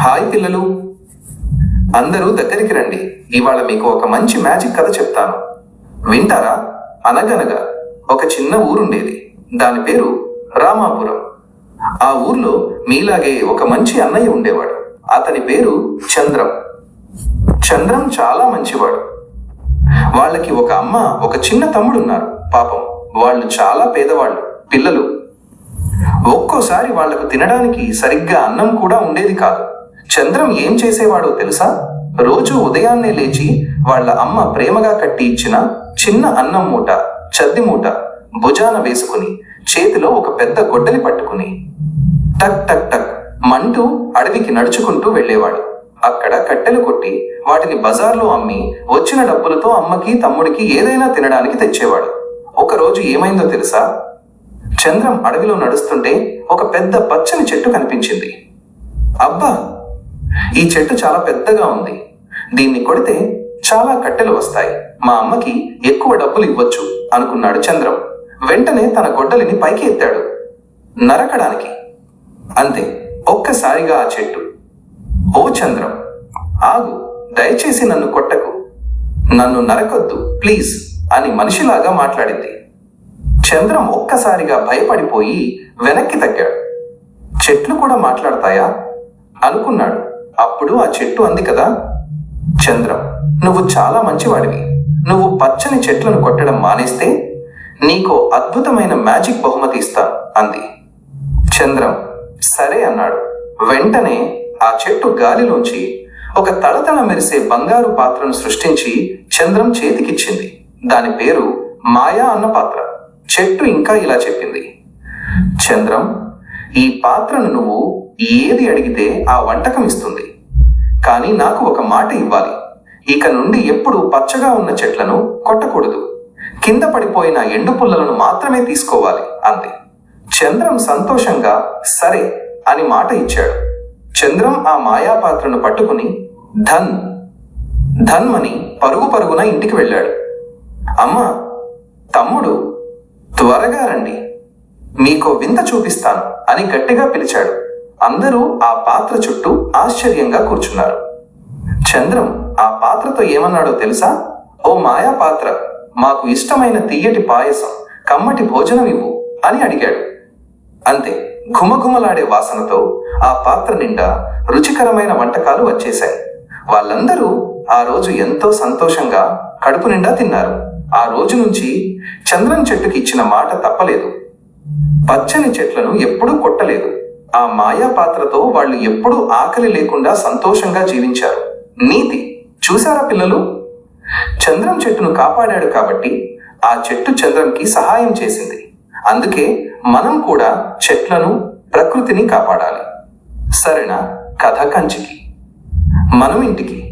Hi పిల్లలు. అందరూ దగ్గరికి రండి. ఇవాళ మీకు ఒక మంచి మ్యాజిక్ కథ చెప్తాను. వింటారా? అనగనగా ఒక చిన్న ఊరుండేది. దాని పేరు రామాపురం. ఆ ఊర్లో మీలాగే ఒక మంచి అన్నయ్య ఉండేవాడు. అతని పేరు చంద్రం. చంద్రం చాలా మంచివాడు. వాళ్ళకి ఒక అమ్మ ఒక చిన్న తమ్ముడు ఉన్నారు పాపం వాళ్ళు చాలా పేదవాళ్ళు పిల్లలు. ఒక్కోసారి వాళ్ళకు తినడానికి సరిగ్గా అన్నం కూడా ఉండేది కాదు. చంద్రం ఏం చేసేవాడో తెలుసా? రోజు ఉదయాన్నే లేచి వాళ్ళ అమ్మ ప్రేమగా కట్టి ఇచ్చిన చిన్న అన్నం మూట చద్ది మూట భుజాన వేసుకుని చేతిలో ఒక పెద్ద గొడ్డలి పట్టుకుని టక్ టక్ టక్ మంటూ అడవికి నడుచుకుంటూ వెళ్ళేవాడు. అక్కడ కట్టెలు కొట్టి వాటిని బజార్లో అమ్మి వచ్చిన డబ్బులతో అమ్మకి తమ్ముడికి ఏదైనా తినడానికి తెచ్చేవాడు. ఒకరోజు ఏమైందో తెలుసా? చంద్రం అడవిలో నడుస్తుంటే ఒక పెద్ద పచ్చని చెట్టు కనిపించింది. అబ్బా! ఈ చెట్టు చాలా పెద్దగా ఉంది. దీన్ని కొడితే చాలా కట్టెలు వస్తాయి. మా అమ్మకి ఎక్కువ డబ్బులు ఇవ్వచ్చు అనుకున్నాడు చంద్రం. వెంటనే తన గొడ్డలిని పైకి ఎత్తాడు. నరకడానికి. అంతే ఒక్కసారిగా ఆ చెట్టు. ఓ చంద్రం ఆగు దయచేసి నన్ను కొట్టకు. నన్ను నరకొద్దు ప్లీజ్ అని మనిషిలాగా మాట్లాడింది. చంద్రం ఒక్కసారిగా భయపడిపోయి వెనక్కి తగ్గాడు. చెట్లు కూడా మాట్లాడతాయా? అనుకున్నాడు. అప్పుడు ఆ చెట్టు అంది కదా చంద్రం నువ్వు చాలా మంచివాడివి. నువ్వు పచ్చని చెట్లను కొట్టడం మానేస్తే నీకో అద్భుతమైన మ్యాజిక్ బహుమతి ఇస్తాను అంది. చంద్రం సరే అన్నాడు. వెంటనే ఆ చెట్టు గాలిలోంచి ఒక తళతళ మెరిసే బంగారు పాత్రను సృష్టించి చంద్రం చేతికిచ్చింది. దాని పేరు మాయా అన్న పాత్ర. చెట్టు ఇంకా ఇలా చెప్పింది. చంద్రం ఈ పాత్రను నువ్వు ఏది అడిగితే ఆ వంటకం ఇస్తుంది. కానీ నాకు ఒక మాట ఇవ్వాలి. ఇక నుండి ఎప్పుడు పచ్చగా ఉన్న చెట్లను కొట్టకూడదు. కింద పడిపోయిన ఎండు పుల్లలను మాత్రమే తీసుకోవాలి అంది చంద్రం సంతోషంగా సరే అని మాట ఇచ్చాడు. చంద్రం ఆ మాయాపాత్రను పట్టుకుని ధన్ ధన్మని పరుగు పరుగున ఇంటికి వెళ్ళాడు. అమ్మా తమ్ముడు త్వరగా రండి. మీకో వింత చూపిస్తాను అని గట్టిగా పిలిచాడు. అందరూ ఆ పాత్ర చుట్టూ ఆశ్చర్యంగా కూర్చున్నారు. చంద్రం ఆ పాత్రతో ఏమన్నాడో తెలుసా? ఓ మాయా పాత్ర మాకు ఇష్టమైన తీయటి పాయసం కమ్మటి భోజనం ఇవ్వు అని అడిగాడు. అంతే ఘుమఘుమలాడే వాసనతో ఆ పాత్ర నిండా రుచికరమైన వంటకాలు వచ్చేశాయి. వాళ్ళందరూ ఆ రోజు ఎంతో సంతోషంగా కడుపు నిండా తిన్నారు. ఆ రోజు నుంచి చంద్రం చెట్టుకి ఇచ్చిన మాట తప్పలేదు. పచ్చని చెట్లను ఎప్పుడూ కొట్టలేదు. ఆ మాయా పాత్రతో వాళ్ళు ఎప్పుడూ ఆకలి లేకుండా సంతోషంగా జీవించారు. నీతి. చూసారా పిల్లలు? చంద్రం చెట్టును కాపాడాడు కాబట్టి ఆ చెట్టు చంద్రంకి సహాయం చేసింది. అందుకే మనం కూడా చెట్లను ప్రకృతిని కాపాడాలి. సరేనా? కథ కంచికి. మనం ఇంటికి.